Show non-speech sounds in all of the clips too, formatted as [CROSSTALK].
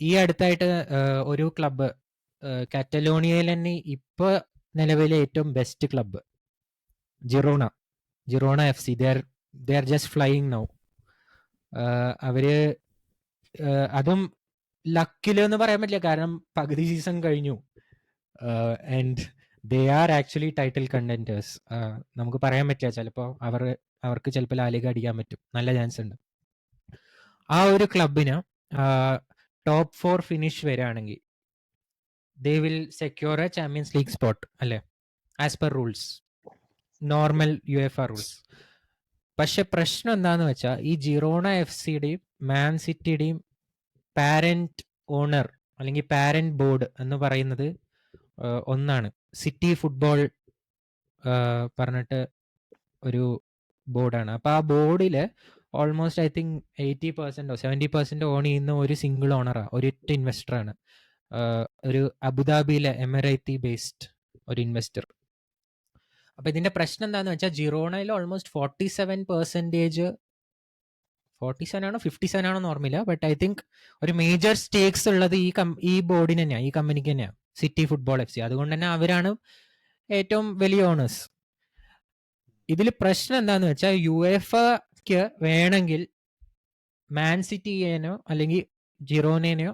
ഈ അടുത്തായിട്ട് ഒരു ക്ലബ്ബ് കാറ്റലോണിയയിൽ തന്നെ ഇപ്പൊ നിലവിലെ ഏറ്റവും best club. Girona. Girona F C. There there just flying now അവർ അതും അതും ലക്കിലെന്ന് പറയാൻ പറ്റില്ല. കാരണം പകുതി സീസൺ കഴിഞ്ഞു. And they are actually title contenders നമുക്ക് പറയാൻ പറ്റില്ല. ചിലപ്പോൾ അവർ അവർക്ക് ചിലപ്പോൾ ലാലിക അടിക്കാൻ പറ്റും. നല്ല ചാൻസ് ഉണ്ട്. ആ ഒരു ക്ലബിന് ടോപ്പ് ഫോർ ഫിനിഷ് വരികയാണെങ്കിൽ they will secure a Champions League spot അല്ലേ? As per rules normal U F R rules പക്ഷെ പ്രശ്നം എന്താന്ന് വെച്ചാൽ ഈ ജിറോണ എഫ് സിയുടെയും മാൻ സിറ്റിയുടെയും പാരന്റ് ഓണർ അല്ലെങ്കിൽ പാരന്റ് ബോർഡ് എന്ന് പറയുന്നത് ഒന്നാണ്. സിറ്റി ഫുട്ബോൾ പറഞ്ഞിട്ട് ഒരു ബോർഡാണ് അപ്പൊ ആ ബോർഡിൽ ഓൾമോസ്റ്റ് ഐ തിങ്ക് എയ്റ്റി പെർസെന്റോ സെവന്റി പെർസെന്റ് ഓൺ ചെയ്യുന്ന ഒരു സിംഗിൾ ഓണറാണ് ഒരൊറ്റ ഇൻവെസ്റ്ററാണ് ഒരു അബുദാബിയിലെ എമിറേറ്റി ബേസ്ഡ് ഒരു ഇൻവെസ്റ്റർ അപ്പൊ ഇതിന്റെ പ്രശ്നം എന്താണെന്ന് വെച്ചാൽ ജിറോണയിൽ almost forty seven percentage forty seven ആണോ ഫിഫ്റ്റി സെവൻ ആണോ ഓർമ്മയില്ല. ബട്ട് ഐ തിങ്ക് ഒരു മേജർ സ്റ്റേക്സ് ഉള്ളത് ഈ കം ഈ ബോർഡിന് തന്നെയാണ് ഈ കമ്പനിക്ക് തന്നെയാണ് സിറ്റി ഫുട്ബോൾ എഫ് സി അതുകൊണ്ട് തന്നെ അവരാണ് ഏറ്റവും വലിയ ഓണേഴ്സ് ഇതിൽ പ്രശ്നം എന്താന്ന് വെച്ചാൽ യു എഫക്ക് വേണമെങ്കിൽ മാൻ സിറ്റിയേനോ അല്ലെങ്കിൽ ജിറോനേനോ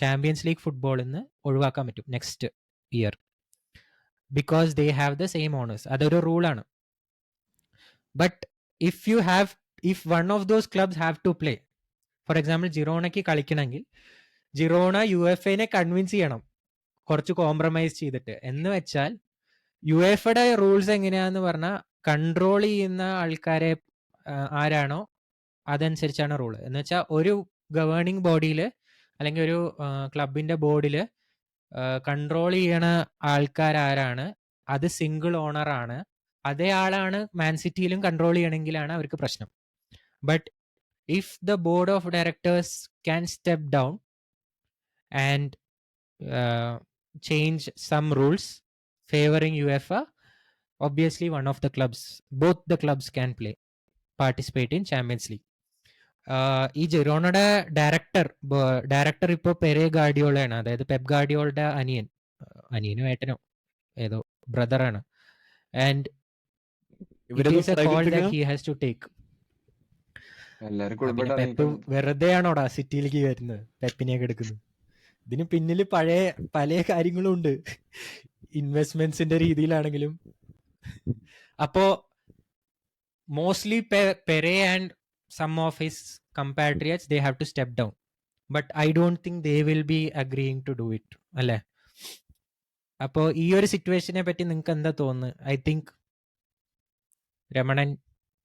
ചാമ്പ്യൻസ് ലീഗ് ഫുട്ബോളിൽ നിന്ന് ഒഴിവാക്കാൻ പറ്റും next year because they have the same owners അതൊരു റൂളാണ് but if you have if one of those clubs have to play for example ജിറോണയ്ക്ക് കളിക്കണമെങ്കിൽ ജിറോണ യു എഫ് എനെ കൺവിൻസ് ചെയ്യണം. കുറച്ച് കോംപ്രമൈസ് ചെയ്തിട്ട്. എന്ന് വെച്ചാൽ യു എഫയുടെ റൂൾസ് എങ്ങനെയാന്ന് പറഞ്ഞാൽ കൺട്രോൾ ചെയ്യുന്ന ആൾക്കാരെ ആരാണോ അതനുസരിച്ചാണ് റൂൾ. എന്ന് വെച്ചാൽ ഒരു ഗവേണിംഗ് ബോഡിയിൽ അല്ലെങ്കിൽ ഒരു ക്ലബിന്റെ ബോർഡിൽ കൺട്രോൾ ചെയ്യണ ആൾക്കാരാരാണ് അത് സിംഗിൾ ഓണർ ആണ് അതേ ആളാണ് മാൻ സിറ്റിയിലും കൺട്രോൾ ചെയ്യണമെങ്കിലാണ് അവർക്ക് പ്രശ്നം. But if the board of directors can step down and change some rules favouring U F obviously one of the clubs both the clubs can play participate in Champions League ഈ ജെറോണയുടെ director director ഇപ്പോൾ പെരെ ഗാർഡിയോളയാണ്. അതായത് പെബ് ഗാർഡിയോളുടെ അനിയൻ. അനിയനും ഏട്ടനോ. ഏതോ ബ്രദറാണ് and ഇവരൊന്നും ഹി ഹാസ് ടു ടേക്ക് എല്ലാരും പെപ്പ് കുടുംബമായിട്ട് വെറുതെ ആണോടാ സിറ്റിയിലേക്ക് വരുന്നത് പെപ്പിനെയൊക്കെ എടുക്കുന്നത്. ഇതിന് പിന്നിൽ പഴയ പല കാര്യങ്ങളും ഉണ്ട് ഇൻവെസ്റ്റ്മെന്റ്സിന്റെ രീതിയിലാണെങ്കിലും. അപ്പോ mostly Pere and some of his compatriots they have to step down but I don't think they will be agreeing to do it അല്ലേ? അപ്പോ ഈ ഒരു സിറ്റുവേഷനെ പറ്റി നിങ്ങൾക്ക് എന്താ തോന്നുന്നത്? ഐ തിങ്ക് രമണൻ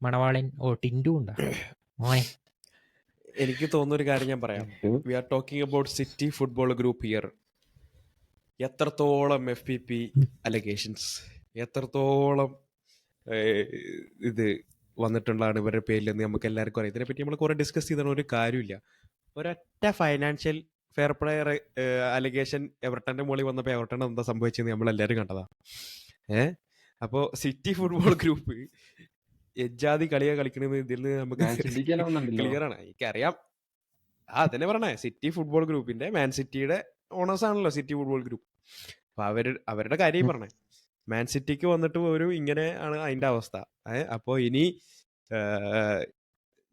മണവാളൻ ഓ ടിൻഡു ഉണ്ടാ? മോനെ. എനിക്ക് തോന്നുന്ന ഒരു കാര്യം ഞാൻ പറയാം. We are talking about City Football Group year എത്രത്തോളം എഫ് പി പി അലഗേഷൻസ് എത്രത്തോളം ഇത് വന്നിട്ടുള്ളതാണ് ഇവരുടെ പേരിൽ എന്ന് നമുക്ക് എല്ലാവർക്കും അറിയാം. ഇതിനെപ്പറ്റി നമ്മൾ കുറെ ഡിസ്കസ് ചെയ്താണ് ഒരു കാര്യമില്ല ഒരൊറ്റ ഫൈനാൻഷ്യൽ ഫെയർ പ്ലെയർ അലിഗേഷൻ എവർട്ടന്റെ മുകളിൽ വന്നപ്പോൾ എവർട്ടൺ എന്താ സംഭവിച്ചതെന്ന് നമ്മൾ എല്ലാവരും കണ്ടതാ. ഏഹ് അപ്പോൾ സിറ്റി ഫുട്ബോൾ ഗ്രൂപ്പ് എജാതി കളിയാ കളിക്കണമെന്ന് ഇതിൽ നിന്ന് നമുക്ക് ക്ലിയർ ആണ്. എനിക്കറിയാം. ആ അതന്നെ പറഞ്ഞേ. സിറ്റി ഫുട്ബോൾ ഗ്രൂപ്പിന്റെ മാൻ സിറ്റിയുടെ ഓണേഴ്സ് ആണല്ലോ സിറ്റി ഫുട്ബോൾ ഗ്രൂപ്പ് അപ്പൊ അവർ അവരുടെ കാര്യം. പറഞ്ഞേ. മാൻ സിറ്റിക്ക് വന്നിട്ട് ഒരു ഇങ്ങനെ ആണ് അതിന്റെ അവസ്ഥ. ഏഹ് അപ്പോ ഇനി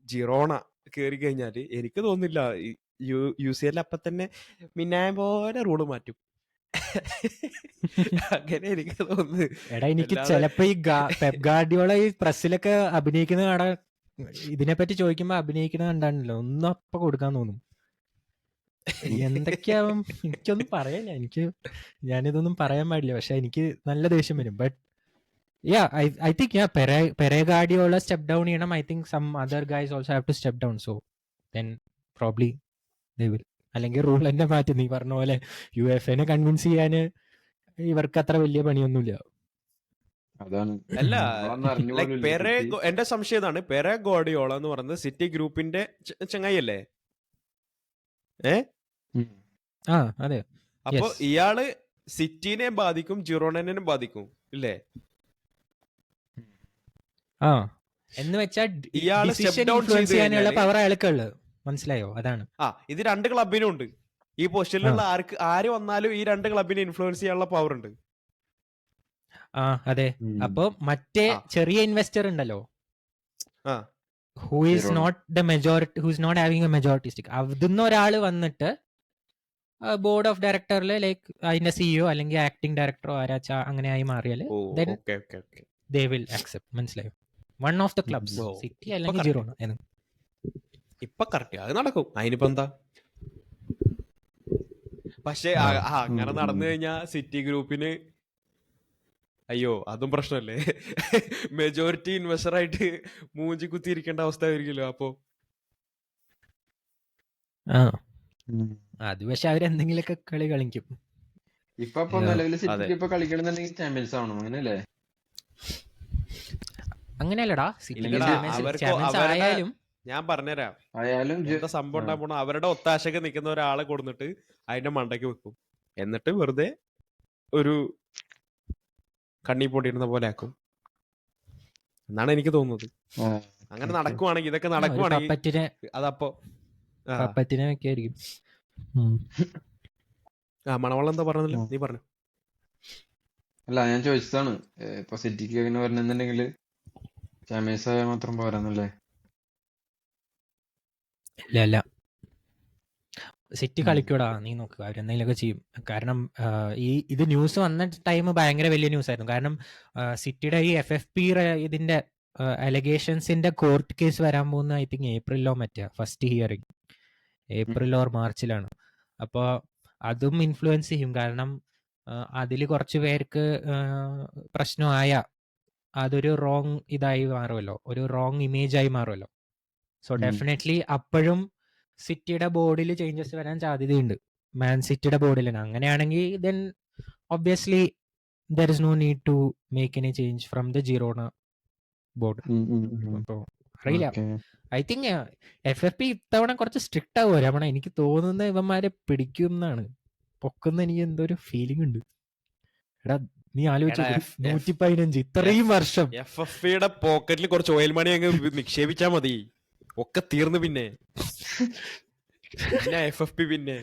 ജിറോണ കയറി കഴിഞ്ഞാൽ എനിക്ക് തോന്നുന്നില്ല യു യു സി എൽ അപ്പൊ തന്നെ മിന്നായ പോലെ റൂൾ മാറ്റും. അങ്ങനെ എനിക്ക് തോന്നുന്നു. എടാ എനിക്ക് ചിലപ്പോ ഈ പെപ് ഗാർഡിയോള ഈ പ്രസ്സിലൊക്കെ അഭിനയിക്കുന്ന കാണാൻ ഇതിനെപ്പറ്റി ചോദിക്കുമ്പോ അഭിനയിക്കുന്നത് കണ്ടാണല്ലോ ഒന്നും അപ്പൊ കൊടുക്കാൻ തോന്നും. [LAUGHS] എന്തൊക്കെയാവും? എനിക്കൊന്നും പറയാനില്ല. എനിക്ക് ഞാനിതൊന്നും പറയാൻ പാടില്ല. പക്ഷെ എനിക്ക് നല്ല ദേഷ്യം വരും. But ya I I think ya Pere Guardiola step down ചെയ്യണം. I think some other guys also have to step down so then probably they will അല്ലെങ്കിൽ റൂൾ തന്നെ മാറ്റി. നീ പറഞ്ഞ പോലെ യു എഫ് എനെ കൺവിൻസ് ചെയ്യാന് ഇവർക്ക് അത്ര വലിയ പണിയൊന്നുമില്ല. അതാണ്. അല്ല ലൈക് പെരെ എന്റെ സംശയം ഇതാണ്. പെരെ ഗോഡിയോള എന്ന് പറയുന്നത് സിറ്റി ഗ്രൂപ്പിന്റെ ചങ്ങായി അല്ലേ ഏ? ഉം. ആ അതെ. അപ്പൊ. ഇയാൾ സിറ്റിനെ ബാധിക്കും ജിറോണനെയും ബാധിക്കും ഇല്ലേ? ആ. എന്ന് വെച്ചാൽ ഇയാൾ ചെയ്ത് ചെയ്യാനുള്ള കഴിഞ്ഞാൽ പവർ അയാൾക്കുള്ളത് മനസ്സിലായോ? അതാണ്. ആ ഇത് രണ്ട് ക്ലബിനും ഉണ്ട്. ഈ പൊസിഷനിലുള്ള ആർക്ക് ആര് വന്നാലും ഈ രണ്ട് ക്ലബിനെ ഇൻഫ്ലുവൻസ് ചെയ്യാനുള്ള പവർ ഉണ്ട്. ആ അതെ. അപ്പൊ മറ്റേ ആ. ചെറിയ ഇൻവെസ്റ്റർ ഉണ്ടല്ലോ. ആ. Who is Zero. Not the majority who's not having a majority stake അതിന്ന് ഒരാൾ വന്നിട്ട് ബോർഡ് ഓഫ് ഡയറക്ടറിൽ ലൈക്ക് അതിന്റെ സിഇഒ അല്ലെങ്കിൽ ആക്ടിംഗ് ഡയറക്ടറോ ആരാച്ച അങ്ങനെ ആയി മാറിയാൽ ഓക്കെ ദേ വിൽ ആക്സെപ്റ്റ് മനസ്സിലായോ? One of the clubs City അല്ലെങ്കിൽ. ജിറോണ ഇപ്പൊ കറക്റ്റ് അത് നടക്കും. അതിനിപ്പോ എന്താ? പക്ഷെ അങ്ങനെ നടന്നു കഴിഞ്ഞാൽ സിറ്റി ഗ്രൂപ്പിന് അയ്യോ അതും പ്രശ്നമല്ലേ മെജോറിറ്റി ഇൻവെസ്റ്റർ ആയിട്ട് മൂഞ്ചി കുത്തിയിരിക്കേണ്ട അവസ്ഥ ആയിരിക്കുമല്ലോ അപ്പോ. ആ. ഉം. അത് പക്ഷെ അവരെന്തെങ്കിലുമൊക്കെ കളി കളിക്കും ഇപ്പൊ ഇപ്പൊ Yeah. നിലവിൽ അതെ. സിറ്റിക്ക് ഇപ്പൊ കളിക്കണമെന്നുണ്ടെങ്കിൽ ചാമ്പ്യൻസ് ആവണം അങ്ങനെയല്ലേ അങ്ങനെയല്ലടാ സിറ്റി ഇല്ലടാ, അവർക്ക് അവരുടെ- ആയാലും ഞാൻ പറഞ്ഞുതരാം ആയാലും ജെ- എന്താ സംഭവം. ഉണ്ടാകാൻ പോണ അവരുടെ ഒത്താശക്ക് നിൽക്കുന്ന ഒരാളെ കൊടുത്തിട്ട് അതിന്റെ മണ്ടയ്ക്ക് വെക്കും എന്നിട്ട് വെറുതെ ഒരു കണ്ണി പൊട്ടിയിരുന്ന പോലെ ആക്കും എന്നാണ് എനിക്ക് തോന്നുന്നത് ആ, അങ്ങനെ. നടക്കുവാണെങ്കിൽ ഇതൊക്കെ നടക്കുവാണെങ്കിൽ പപ്പറ്റിനെ അതപ്പോ ആ. പപ്പറ്റിനെ വെക്കായിരിക്കും. ആ മണവളം എന്താ പറഞ്ഞല്ലോ നീ പറഞ്ഞു. അല്ല ഞാൻ ചോദിച്ചതാണ്. ഇപ്പൊ സിറ്റിക്ക് അങ്ങനെ വരണമെന്നുണ്ടെങ്കിൽ ചാമ്പ്യൻസ് ആയാൽ മാത്രം പോരാന്നല്ലേ? ഇല്ല അല്ല സിറ്റി. കളിക്കൂടാ. നീ നോക്കുക അവരെന്തെങ്കിലുമൊക്കെ ചെയ്യും. കാരണം ഈ ഇത് ന്യൂസ് വന്ന ടൈം ഭയങ്കര വലിയ ന്യൂസ് ആയിരുന്നു. കാരണം സിറ്റിയുടെ ഈ എഫ് എഫ് പി ഇതിന്റെ അലഗേഷൻസിന്റെ കോർട്ട് കേസ് വരാൻ പോകുന്ന ഐ തിങ്ക് ഏപ്രിലോ മറ്റേ ഫസ്റ്റ് ഹിയറിംഗ് ഏപ്രിൽ ഓർ മാർച്ചിലാണ്. അപ്പോൾ അതും ഇൻഫ്ലുവൻസ് ചെയ്യും. കാരണം അതിൽ കുറച്ച് പേർക്ക് പ്രശ്നമായ അതൊരു റോങ് ഇതായി മാറുമല്ലോ ഒരു റോങ് ഇമേജ് ആയി മാറുമല്ലോ സോ. ഡെഫിനറ്റ്ലി അപ്പോഴും സിറ്റിയുടെ ബോർഡിൽ ചേഞ്ചസ് വരാൻ സാധ്യതയുണ്ട്. മാൻ സിറ്റിയുടെ ബോർഡിൽ തന്നെ. അങ്ങനെയാണെങ്കിൽ then obviously there is no need to make any change from the Girona board. അപ്പോൾ അറിയില്ല. I think F F P ഇത്തവണ കുറച്ച് സ്ട്രിക്റ്റ് ആവുമോ രമണ എനിക്ക് തോന്നുന്ന ഇവന്മാരെ പിടിക്കും എന്നാണ് പൊക്കുന്ന എനിക്ക് എന്തോ ഒരു ഫീലിംഗ് ഉണ്ട്. എടാ നീ ആലോചിച്ചു നൂറ്റി പതിനഞ്ച് ഇത്രയും വർഷം. എഫ് എഫ് പിയുടെ പോക്കറ്റിൽ കുറച്ച് ഓയിൽ മണി അങ്ങ് നിക്ഷേപിച്ചാ മതി. ഒക്കെ തീർന്നു പിന്നെ. എഫ് എഫ് പി പിന്നെ.